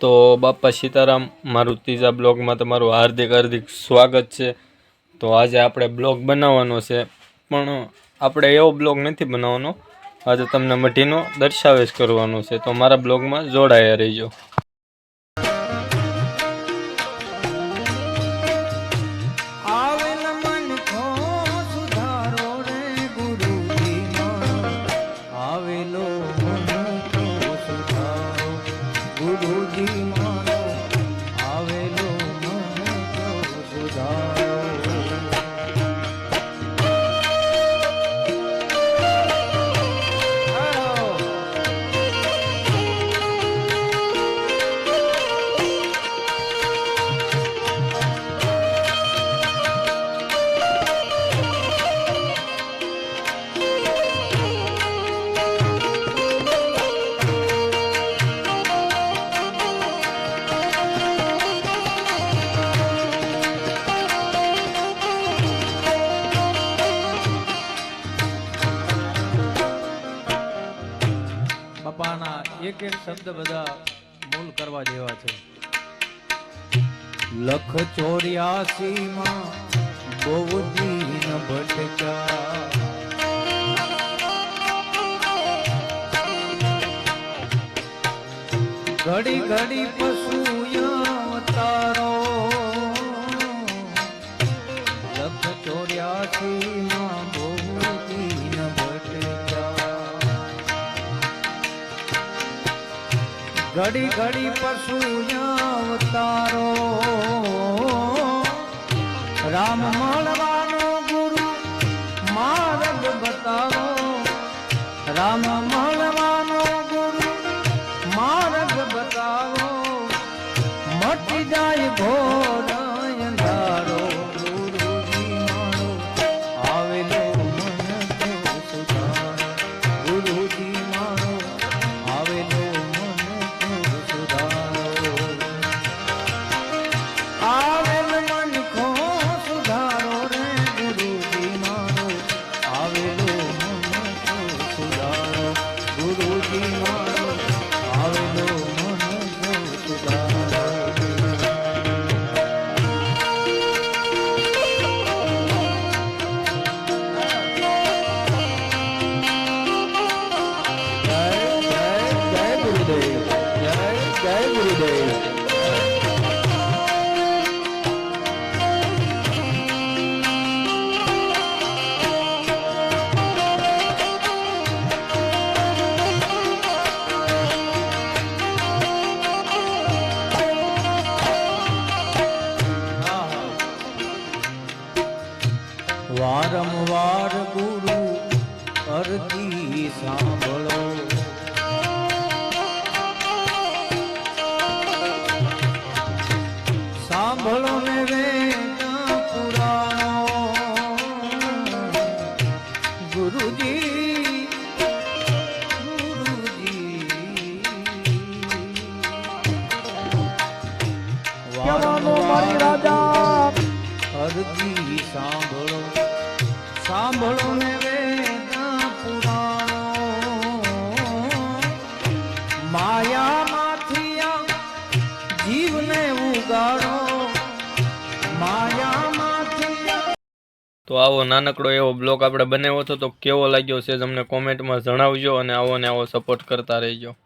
તો બાપા સીતારામ, મારું ત્રીજા બ્લોગમાં તમારું હાર્દિક હાર્દિક સ્વાગત છે. તો આજે આપણે બ્લોગ બનાવવાનો છે, પણ આપણે એવો બ્લોગ નથી બનાવવાનો. આજે તમને મઢીનો દર્શાવેશ કરવાનો છે, તો મારા બ્લોગમાં જોડાયા રહીજો. ગુરુજી મારો એક એક શબ્દ બધા મૂલ કરવા જેવા છે. લખ ચોર્યાસી માં બહુ દીન ભટકા ઘડી ઘડી પશુ તારો. લખ ચોર્યાસી ઘડી ઘડી પશુ અવતારો રામ મળવાનો ગુરુદેવ વારંવાર ગુરુ અરજી સાંભળો. અરજી સાંભળો. સાંભળો ને વેદ પુરાણો. માયામાંથી જીવને ઉગાડો. તો આવો નાનકડો એવો બ્લોક આપણે બનાવ્યો હતો, તો કેવો લાગ્યો છે તમને કોમેન્ટમાં જણાવજો અને આવો ને આવો સપોર્ટ કરતા રહેજો.